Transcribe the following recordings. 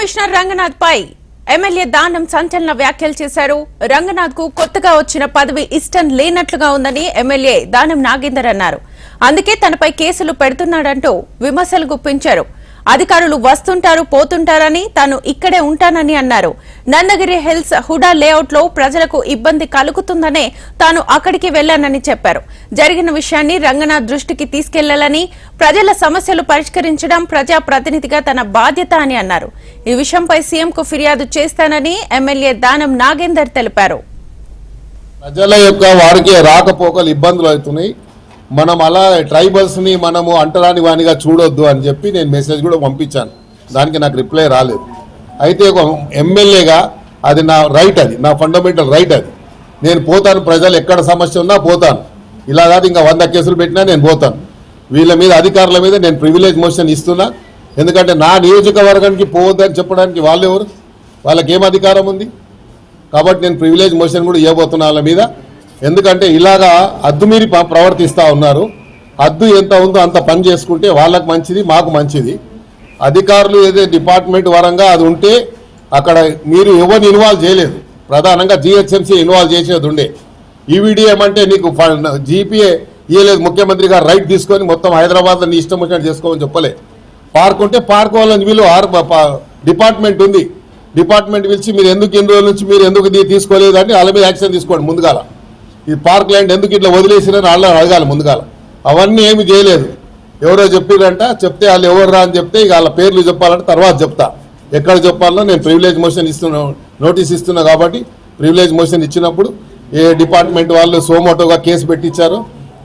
Commissioner Ranganath పై MLA Danam సంచలన వ్యాఖ్యలు చేశారు. రంగనాథ్కు కొత్తగా వచ్చిన పదవి ఇష్టం లేనట్లుగా ఉందని ఎమ్మెల్యే దానం నాగేందర్ అన్నారు. అందుకే తనపై కేసులు పెడుతున్నాడంటూ విమర్శలు గుప్పించారు. అధికారులు వస్తుంటారు పోతుంటారని తాను ఇక్కడే ఉంటానని అన్నారు. నందగిరి హిల్స్ హుడా లేఅవుట్లో ప్రజలకు ఇబ్బంది కలుగుతుందనే తాను అక్కడికి వెళ్ళానని చెప్పారు. జరిగిన విషయాన్ని రంగనాథ్ దృష్టికి తీసుకెళ్ళాలని ప్రజల సమస్యలు పరిష్కరించడం ప్రజా ప్రతినిధిగా తన బాధ్యత అని అన్నారు. ఈ విషయంపై సీఎంకు ఫిర్యాదు చేస్తానని ఎమ్మెల్యే దానం నాగేందర్ తెలిపారు. ప్రజల యొక్క వారికి రాకపోకలు ఇబ్బందులు అవుతున్నాయి. మనం అలా ట్రైబల్స్ని మనము అంటరాని వానిగా చూడొద్దు అని చెప్పి నేను మెసేజ్ కూడా పంపించాను. దానికి నాకు రిప్లై రాలేదు. అయితే ఒక ఎమ్మెల్యేగా అది నా రైట్ అది నా ఫండమెంటల్ రైట్ అది. నేను పోతాను ప్రజలు ఎక్కడ సమస్య ఉన్నా పోతాను. ఇలా కాదు ఇంకా వంద కేసులు పెట్టినా నేను పోతాను. వీళ్ళ మీద అధికారుల మీద నేను ప్రివిలేజ్ మోషన్ ఇస్తున్నా. ఎందుకంటే నా నియోజకవర్గానికి పోవద్దని చెప్పడానికి వాళ్ళు ఎవరు? వాళ్ళకి ఏం అధికారం ఉంది? కాబట్టి నేను ప్రివిలేజ్ మోషన్ కూడా ఇవ్వబోతున్నా వాళ్ళ మీద. ఎందుకంటే ఇలాగా అద్దుమీరి ప్రవర్తిస్తూ ఉన్నారు. అద్దు ఎంత ఉందో అంత పని చేసుకుంటే వాళ్ళకు మంచిది మాకు మంచిది. అధికారులు ఏదో డిపార్ట్మెంట్ వరంగా అది ఉంటే అక్కడ మీరు ఎవరిని ఇన్వాల్వ్ చేయలేదు. ప్రధానంగా జిహెచ్ఎంసీ ఇన్వాల్వ్ చేసేది ఉండే. ఈవీడిఎం అంటే నీకు జీపీఏ ఇవ్వలేదు ముఖ్యమంత్రి గారు రైట్ తీసుకొని మొత్తం హైదరాబాద్లో నీ ఇష్టం వచ్చినట్టు చేసుకోమని చెప్పలే. పార్క్ ఉంటే పార్క్ వాళ్ళని వీళ్ళు ఆర్ డిపార్ట్మెంట్ ఉంది. డిపార్ట్మెంట్ పిలిచి మీరు ఎందుకు ఎన్ని రోజుల నుంచి మీరు ఎందుకు తీసుకోలేదు అని వాళ్ళ మీద యాక్షన్ తీసుకోండి ముందుగాల. ఈ పార్క్ ల్యాండ్ ఎందుకు ఇట్లా వదిలేసిరని వాళ్ళని అడగాలి ముందుగాల. అవన్నీ ఏమి చేయలేదు. ఎవరో చెప్పిరంట చెప్తే వాళ్ళు ఎవరు రా అని చెప్తే ఇక వాళ్ళ పేర్లు చెప్పాలంటే తర్వాత చెప్తా. ఎక్కడ చెప్పాలో నేను ప్రివిలేజ్ మోషన్ ఇస్తున్నా నోటీస్ ఇస్తున్నా కాబట్టి ప్రివిలేజ్ మోషన్ ఇచ్చినప్పుడు ఏ డిపార్ట్మెంట్ వాళ్ళు సోమోటోగా కేసు పెట్టించారో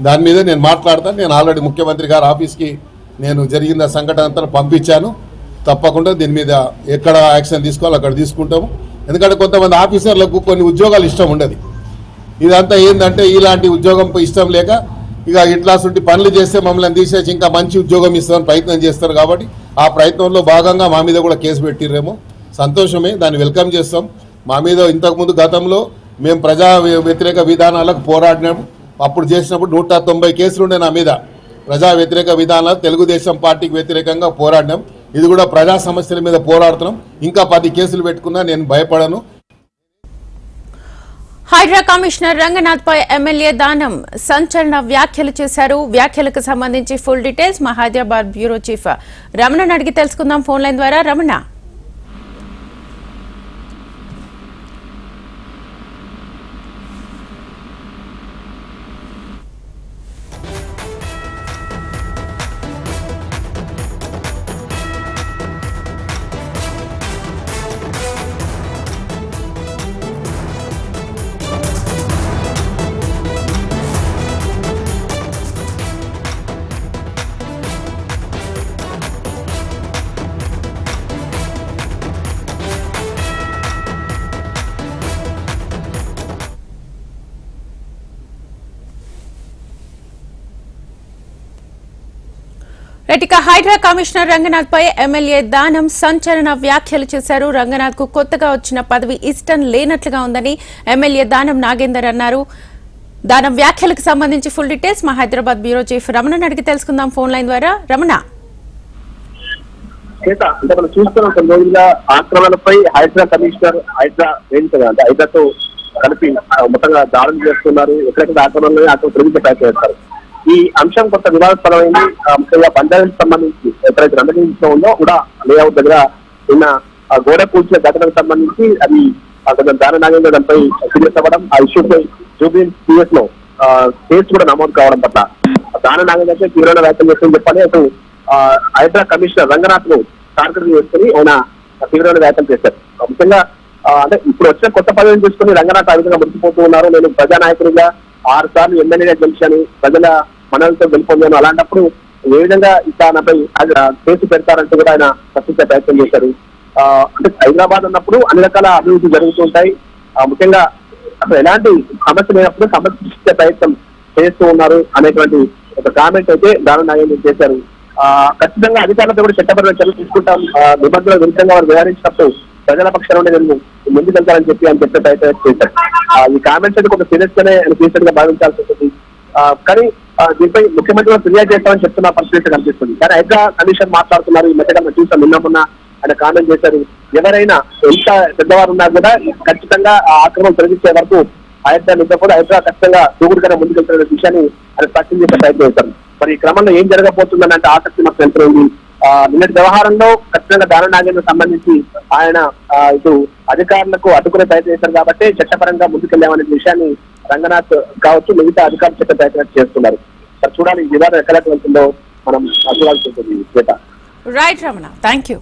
దాని మీద నేను మాట్లాడతాను నేను ఆల్రెడీ ముఖ్యమంత్రి గారి ఆఫీస్కి నేను జరిగిన సంఘటన అంతా పంపించాను. తప్పకుండా దీని మీద ఎక్కడ యాక్షన్ తీసుకోవాలో అక్కడ తీసుకుంటాము. ఎందుకంటే కొంతమంది ఆఫీసర్లకు కొన్ని ఉద్యోగాలు ఇష్టం ఉండదు. ఇదంతా ఏంటంటే ఇలాంటి ఉద్యోగం ఇష్టం లేక ఇక ఇట్లాంటి పనులు చేస్తే మమ్మల్ని తీసేసి ఇంకా మంచి ఉద్యోగం ఇస్తామని ప్రయత్నం చేస్తారు కాబట్టి ఆ ప్రయత్నంలో భాగంగా మా మీద కూడా కేసు పెట్టిర్రేమో. సంతోషమే దాన్ని వెల్కమ్ చేస్తాం. మా మీద ఇంతకుముందు గతంలో మేము ప్రజా వ్యతిరేక విధానాలకు పోరాడినాము. అప్పుడు చేసినప్పుడు నూట తొంభై కేసులు ఉండే నా మీద ప్రజా వ్యతిరేక విధానాలు తెలుగుదేశం పార్టీకి వ్యతిరేకంగా పోరాడినాం. ఇది కూడా ప్రజా సమస్యల మీద పోరాడుతున్నాం. ఇంకా పది కేసులు పెట్టుకున్నా నేను భయపడను. హైడ్రా కమిషనర్ రంగనాథ్ పై ఎమ్మెల్యే దానం సంచలన వ్యాఖ్యలు చేశారు. వ్యాఖ్యలకు సంబంధించి ఫుల్ డీటెయిల్స్ మా హైదరాబాద్ బ్యూరో చీఫ్ రమణను అడిగి తెలుసుకుందాం ఫోన్ లైన్ ద్వారా. రమణ. రైట్ ఇక హైడ్రా కమిషనర్ రంగనాథ్ పై ఎమ్మెల్యే దానం సంచలన వ్యాఖ్యలు చేశారు. రంగనాథ్కు కొత్తగా వచ్చిన పదవి ఇష్టం లేనట్లుగా ఉందని ఎమ్మెల్యే దానం నాగేందర్ అన్నారు. దానం వ్యాఖ్యలకు సంబంధించి ఫుల్ డీటెయిల్స్ మా హైదరాబాద్ బ్యూరో చీఫ్ రమణను అడిగి తెలుసుకుందాం ఫోన్ లైన్ ద్వారా. రమణ. అంటే మనం చూస్తున్నాం కొన్ని రోజులుగా ఆక్రమణపై హైదరా కమిషనర్ హైదరా ఏంటి అంటే హైడ్రాతో కలిపి మొత్తంగా దాడులు చేస్తున్నారు. ఎక్కడెక్కడ ఆక్రమణలు అక్కడ తొలగించే ప్రయత్నం చేస్తారు. ఈ అంశం కొంత వివాదాస్పదమైంది. ముఖ్యంగా పంచాయతీకి సంబంధించి ఎక్కడైతే రంగనీలో ఉందో కూడా లేఅవుట్ దగ్గర నిన్న ఆ గోడ కూల్చిన ఘటనకు సంబంధించి అది కొంచెం దాని నాగేంద్ర దానిపై సీరియస్ అవ్వడం ఆ ఇష్యూపై జూబ్లీ సీరియస్లో కేసు కూడా నమోదు కావడం పట్ల. దాని నాగేంద్ర తీవ్రమైన వ్యాఖ్యలు చేస్తుందని చెప్పాలి. అటు ఆ, కమిషనర్ రంగనాథ్ను టార్గెట్ చేసుకుని ఆయన తీవ్రమైన వ్యాఖ్యలు చేశారు. ముఖ్యంగా అంటే ఇప్పుడు వచ్చిన కొత్త పదవిని చూసుకుని రంగనాథ్ ఆ విధంగా మురిసిపోతూ ఉన్నారు. నేను ప్రజానాయకుడిగా ఆరు సార్లు ఎమ్మెల్యేగా గెలిచాను. ప్రజల మనలతో వెళ్ళిపోయాను. అలాంటప్పుడు ఏ విధంగా ఇట్లా నాపై కేసు పెడతారంటూ కూడా ఆయన ప్రశ్నించే ప్రయత్నం చేశారు. అంటే హైదరాబాద్ ఉన్నప్పుడు అన్ని రకాల అభివృద్ధి జరుగుతుంటాయి ముఖ్యంగా అసలు ఎలాంటి సమస్య లేనప్పుడు సమస్య ప్రయత్నం చేస్తూ ఉన్నారు అనేటువంటి ఒక కామెంట్ అయితే దారుణ నాగేంద్ర చేశారు. ఆ, ఖచ్చితంగా అధికారులతో కూడా చట్టపరమైన చర్యలు తీసుకుంటాం. నిబంధనలు నిబంధనల విరుద్ధంగా వారు వ్యవహరించినప్పుడు ప్రజల పక్షాన ఉండే ముందుకు ముందుకెళ్తారని చెప్పి ఆయన చెప్పే ప్రయత్నం చేశారు. ఈ కామెంట్స్ అయితే కొంత సీరియస్ గానే సీరియస్గా భావించాల్సి ఉంటుంది కానీ దీనిపై ముఖ్యమంత్రి గారు ఫిర్యాదు చేస్తామని చెప్తున్న పరిస్థితి కనిపిస్తుంది. కానీ హైదరా కమిషన్ మాట్లాడుతున్నారు. ఈ మధ్యగా చూసాం. నిన్నమున్న ఆయన కామెంట్ చేశారు. ఎవరైనా ఎంత పెద్దవారు ఉన్నా కూడా ఖచ్చితంగా ఆ ఆక్రమణ తొలగించే వరకు హైదరా నిద్ర కూడా హైదరా ఖచ్చితంగా దూకుడుగానే ముందుకెళ్తున్న విషయాన్ని ఆయన స్పష్టం చేసే ప్రయత్నం చేశారు. మరి ఈ క్రమంలో ఏం జరగబోతుందని అంటే ఆసక్తి మాకు ఎంత ఉంది నిన్నటి వ్యవహారంలో ఖచ్చితంగా దాన నాగేంద్ర సంబంధించి ఆయన ఆ, ఇటు అధికారులకు అడ్డుకునే ప్రయత్నం చేశారు కాబట్టి చట్టపరంగా ముందుకెళ్ళామనే విషయాన్ని రంగనాథ్ కావచ్చు మిగతా అధికారులు చెప్పే ప్రయత్నం చేస్తున్నారు. చూడాలి ఈ వివాదం ఎక్కడ వెళ్తుందో మనం చూడాల్సి ఉంటుంది రైట్ రమణ థ్యాంక్ యూ